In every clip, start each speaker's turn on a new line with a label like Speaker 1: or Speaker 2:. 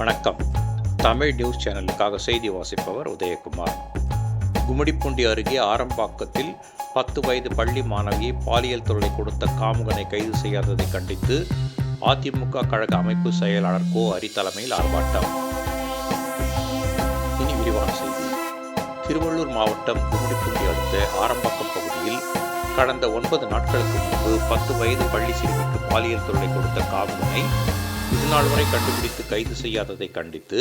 Speaker 1: வணக்கம். தமிழ் நியூஸ் சேனலுக்காக செய்தி வாசிப்பவர் உதயகுமார். கும்மிடிப்பூண்டி அருகே ஆரம்பாக்கத்தில் பத்து வயது பள்ளி மாணவியை பாலியல் தொல்லை கொடுத்த காமுகனை கைது செய்யாததை கண்டித்து அதிமுக கழக அமைப்பு செயலாளர் கோ ஹரி தலைமையில் ஆர்ப்பாட்டம். இனி விரிவான செய்தி. திருவள்ளூர் மாவட்டம் கும்மிடிப்பூண்டி அடுத்த ஆரம்பாக்கம் பகுதியில் கடந்த ஒன்பது நாட்களுக்கு முன்பு பத்து வயது பள்ளி சிறுமிக்கு பாலியல் தொல்லை கொடுத்த காமுகனை இதுநாள் வரை கண்டுபிடித்து கைது செய்யாததை கண்டித்து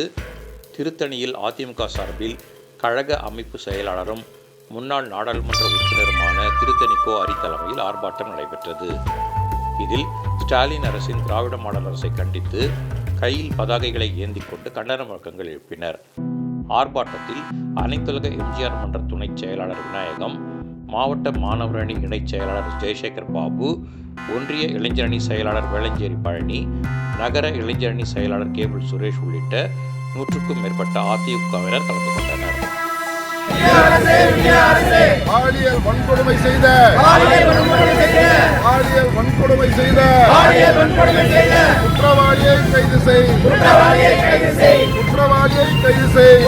Speaker 1: திருத்தணியில் அதிமுக சார்பில் கழக அமைப்பு செயலாளரும் முன்னாள் நாடாளுமன்ற உறுப்பினருமான திருத்தணி கோ ஹரி தலைமையில் ஆர்ப்பாட்டம் நடைபெற்றது. இதில் ஸ்டாலின் அரசின் திராவிட மாடல் அரசை கண்டித்து கையில் பதாகைகளை ஏந்தி கொண்டு கண்டன முழக்கங்கள் எழுப்பினர். ஆர்ப்பாட்டத்தில் அனைத்துலக எம்ஜிஆர் மன்ற துணைச் செயலாளர் விநாயகம் மாவட்ட மாணவரணி இணைச் செயலாளர் ஜெயசேகர் பாபு ஒன்றிய இளைஞரணி செயலாளர் வேளஞ்சேரி பழனி நகர இளைஞரணி செயலாளர் கேபிள் சுரேஷ் உள்ளிட்ட நூற்றுக்கும் மேற்பட்ட அதிமுகவினர் கலந்து கொண்டனர்.
Speaker 2: பாலியல் வன்கொடுமை செய்த பாலியல் வன்கொடுமை செய்த குற்றவாளியை கைது செய் குற்றவாளியை கைது செய்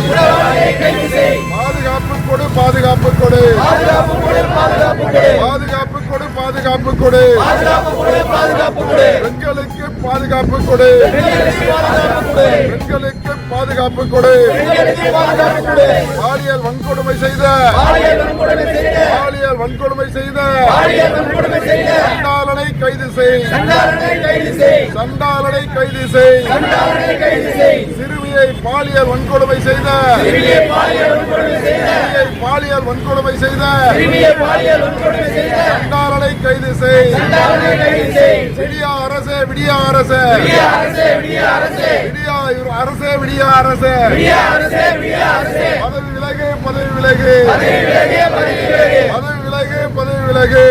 Speaker 2: பாதுகாப்பு கொடு பாதுகாப்பு கொடு பாதுகாப்பு கொடு. பாதுகாப்பு கொடு பெண்களுக்கு பாதுகாப்பு கொடு. பெண்களுக்கு பாதுகாப்பு கொடு. பாலியல் வன்கொடுமை செய்த. பாலியல் வன்கொடுமை செய்த. சண்டாளனை கைது செய். சண்டாளனை கைது செய். சிறுமியை பாலியல் வன்கொடுமை செய்த. பாலியல் வன்கொடுமை செய்த. செய் விடியா அரசே விடியா அரசே. விடியா இவர் அரசே விடியா அரசே. பதவி விலகு பதவி விலகு. பதவி விலகு பதவி விலகு.